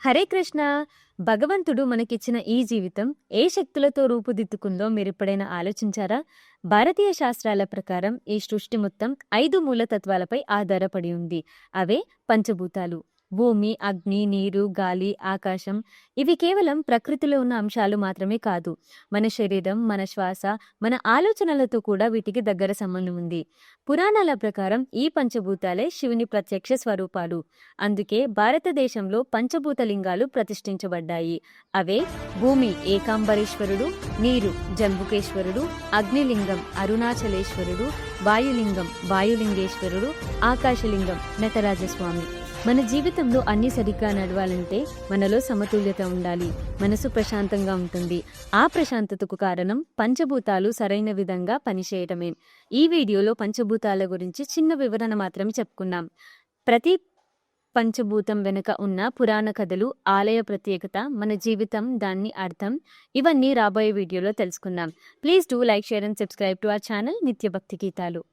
హరే కృష్ణ. భగవంతుడు మనకిచ్చిన ఈ జీవితం ఏ శక్తులతో రూపుదిద్దుకుందో మీరెప్పుడైనా ఆలోచించారా? భారతీయ శాస్త్రాల ప్రకారం ఈ సృష్టి మొత్తం ఐదు మూలతత్వాలపై ఆధారపడి ఉంది. అవే పంచభూతాలు. భూమి అగ్ని నీరు గాలి ఆకాశం ఇవి కేవలం ప్రకృతిలో ఉన్న అంశాలు మాత్రమే కాదు. మన శరీరం మన శ్వాస మన ఆలోచనలతో కూడా వీటికి దగ్గర సంబంధం ఉంది. పురాణాల ప్రకారం ఈ పంచభూతాలే శివుని ప్రత్యక్ష స్వరూపాలు. అందుకే భారతదేశంలో పంచభూత లింగాలు ప్రతిష్ఠించబడ్డాయి. అవే భూమి ఏకాంబరేశ్వరుడు నీరు జంబుకేశ్వరుడు అగ్నిలింగం అరుణాచలేశ్వరుడు వాయులింగం వాయులింగేశ్వరుడు ఆకాశలింగం నటరాజస్వామి. మన జీవితంలో అన్ని సరిగ్గా నడవాలంటే మనలో సమతుల్యత ఉండాలి. మనసు ప్రశాంతంగా ఉంటుంది. ఆ ప్రశాంతతకు కారణం పంచభూతాలు సరైన విధంగా పనిచేయటమే. ఈ వీడియోలో పంచభూతాల గురించి చిన్న వివరణ మాత్రమే చెప్పుకున్నాం ప్రతి పంచభూతం వెనుక ఉన్న పురాణ కథలు ఆలయ ప్రత్యేకత మన జీవితం దాన్ని అర్థం ఇవన్నీ రాబోయే వీడియోలో తెలుసుకుందాం. Please do like share and subscribe to our channel Nitya Bhakti Geetalu.